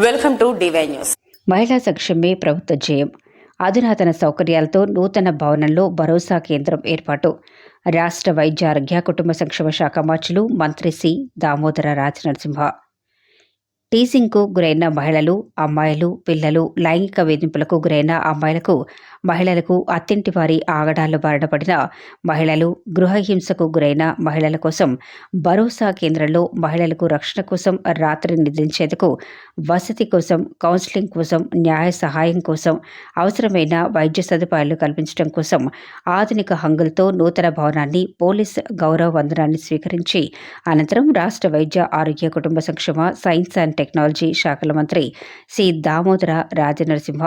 Welcome to DY news మహిళా సంక్షేమే ప్రభుత్వ జయం. అధునాతన సౌకర్యాలతో నూతన భవనంలో భరోసా కేంద్రం ఏర్పాటు. రాష్ట్ర వైద్య ఆరోగ్య కుటుంబ సంక్షేమ శాఖ మంత్రులు మంత్రి సి. దామోదర రాజనరసింహ. టీసింగ్కు గురైన మహిళలు అమ్మాయిలు పిల్లలు లైంగిక వేధింపులకు గురైన అమ్మాయిలకు మహిళలకు అత్తింటి వారి ఆగడాల్లో బారినపడిన మహిళలు గృహహింసకు గురైన మహిళల కోసం భరోసా కేంద్రంలో మహిళలకు రక్షణ కోసం రాత్రి నిద్రించేందుకు వసతి కోసం కౌన్సిలింగ్ కోసం న్యాయ సహాయం కోసం అవసరమైన వైద్య సదుపాయాలు కల్పించడం కోసం ఆధునిక హంగులతో నూతన భవనాన్ని పోలీస్ గౌరవ వందనాన్ని స్వీకరించి అనంతరం రాష్ట్ర వైద్య ఆరోగ్య కుటుంబ సంక్షేమ సైన్స్ అండ్ టెక్నాలజీ శాఖల మంత్రి సి. దామోదర రాజనరసింహ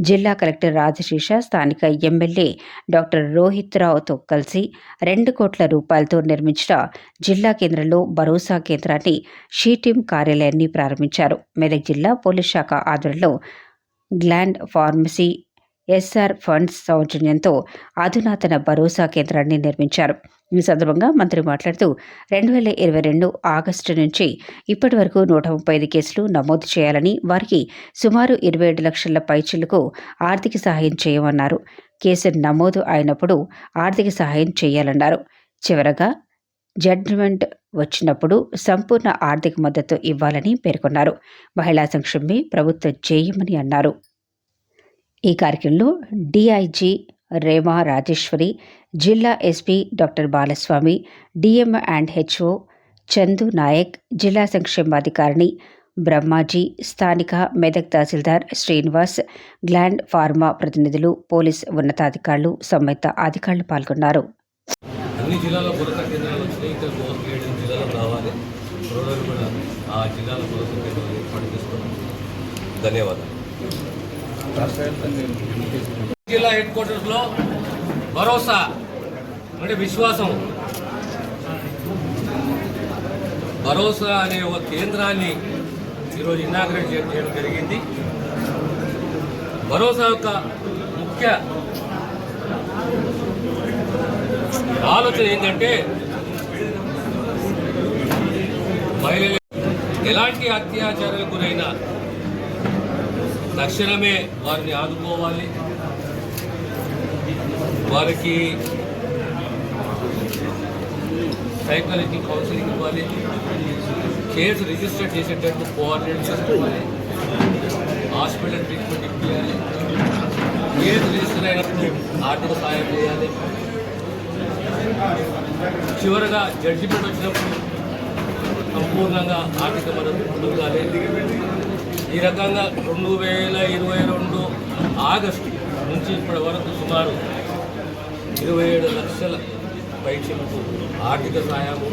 జిల్లా కలెక్టర్ రాజశేష స్థానిక ఎమ్మెల్యే డాక్టర్ రోహిత్ రావుతో కలిసి రెండు కోట్ల రూపాయలతో నిర్మించిన జిల్లా కేంద్రంలో భరోసా కేంద్రాన్ని షీటీం కార్యాలయాన్ని ప్రారంభించారు. మెదక్ జిల్లా పోలీస్ శాఖ ఆధ్వర్యంలో గ్లాండ్ ఫార్మసీ ఎస్ఆర్ ఫండ్స్ సౌజన్యంతో అధునాతన భరోసా కేంద్రాన్ని నిర్మించారు. ఈ సందర్భంగా మంత్రి మాట్లాడుతూ రెండు వేల ఇరవై రెండు ఆగస్టు నుంచి ఇప్పటి వరకు నూట ముప్పై ఐదు కేసులు నమోదు చేయాలని వారికి సుమారు ఇరవై ఏడు లక్షల పైచిలకు ఆర్థిక సహాయం చేయమన్నారు. కేసు నమోదు అయినప్పుడు ఆర్థిక సహాయం చేయాలన్నారు. చివరగా జడ్జిమెంట్ వచ్చినప్పుడు సంపూర్ణ ఆర్థిక మద్దతు ఇవ్వాలని పేర్కొన్నారు. మహిళా సంక్షేమమే ప్రభుత్వ జేయమని అన్నారు. ఈ కార్యక్రమంలో డిఐజీ రేమా రాజేశ్వరి జిల్లా SP doctor Balaswamy DM and HO Chandu Naik జిల్లా సంక్షేమాధికారిణి బ్రహ్మాజీ స్థానిక మెదక్ తహసీల్దార్ శ్రీనివాస్ గ్లాండ్ ఫార్మా ప్రతినిధులు పోలీస్ ఉన్నతాధికారులు సంబంధిత అధికారులు పాల్గొన్నారు. అన్ని జిల్లాలో కేంద్రాలు వచ్చినాయి ఇంకా ఏడు రావాలి. కూడా ఆ జిల్లాలో కేంద్రాలు ఏర్పాటు ధన్యవాదాలు. జిల్లా హెడ్ క్వార్టర్స్లో భరోసా అంటే విశ్వాసం. భరోసా అనే ఒక కేంద్రాన్ని ఈరోజు ఇనాగ్రేట్ చేయడం జరిగింది. భరోసా యొక్క ముఖ్య ఆలోచన ఏంటంటే మహిళలు ఎలాంటి అత్యాచారాలకు గురైనా తక్షణమే వారిని ఆదుకోవాలి. వారికి సైకాలజీ కౌన్సిలింగ్ ఇవ్వాలి. కేసు రిజిస్టర్ చేసేటట్టు కోఆర్డినేట్ చేసుకోవాలి. హాస్పిటల్ ట్రీట్మెంట్ ఇప్పించాలి కేసు రిజిస్టర్ అయినప్పుడు ఆర్థిక సహాయం చేయాలి. చివరగా జడ్జిమెంట్ వచ్చినప్పుడు సంపూర్ణంగా ఆర్థిక మద్దతు పొందాలి. ఈ రకంగా రెండు వేల ఇరవై రెండు ఆగస్టు నుంచి ఇప్పటి వరకు సుమారు ఇరవై ఏడు లక్షల పైచలకు ఆర్థిక సహాయము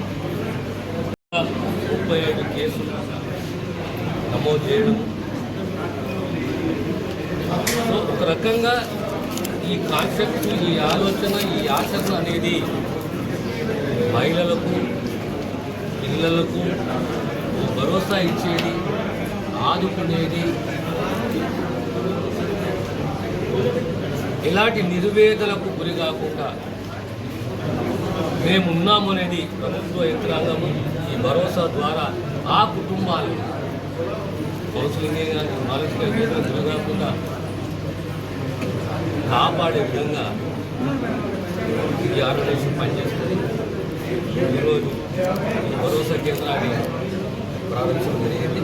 ముప్పై ఐదు కేసులు నమోదు చేయడం. సో ఒక రకంగా ఈ కాన్సెప్ట్ ఈ ఆలోచన ఈ ఆచరణ అనేది మహిళలకు పిల్లలకు భరోసా ఇచ్చేది ఆదుకునేది. ఇలాంటి నిర్వేదలకు గురి కాకుండా మేమున్నాము అనేది ప్రభుత్వ యంత్రాంగము ఈ భరోసా ద్వారా ఆ కుటుంబాలు కౌన్సిలింగ్ కానీ మానసిక వేదనకు గురి కాకుండా కాపాడే విధంగా ఈ ఆర్గనైజేషన్ పనిచేస్తుంది. ఈరోజు ఈ భరోసా కేంద్రాన్ని ప్రారంభించడం జరిగింది.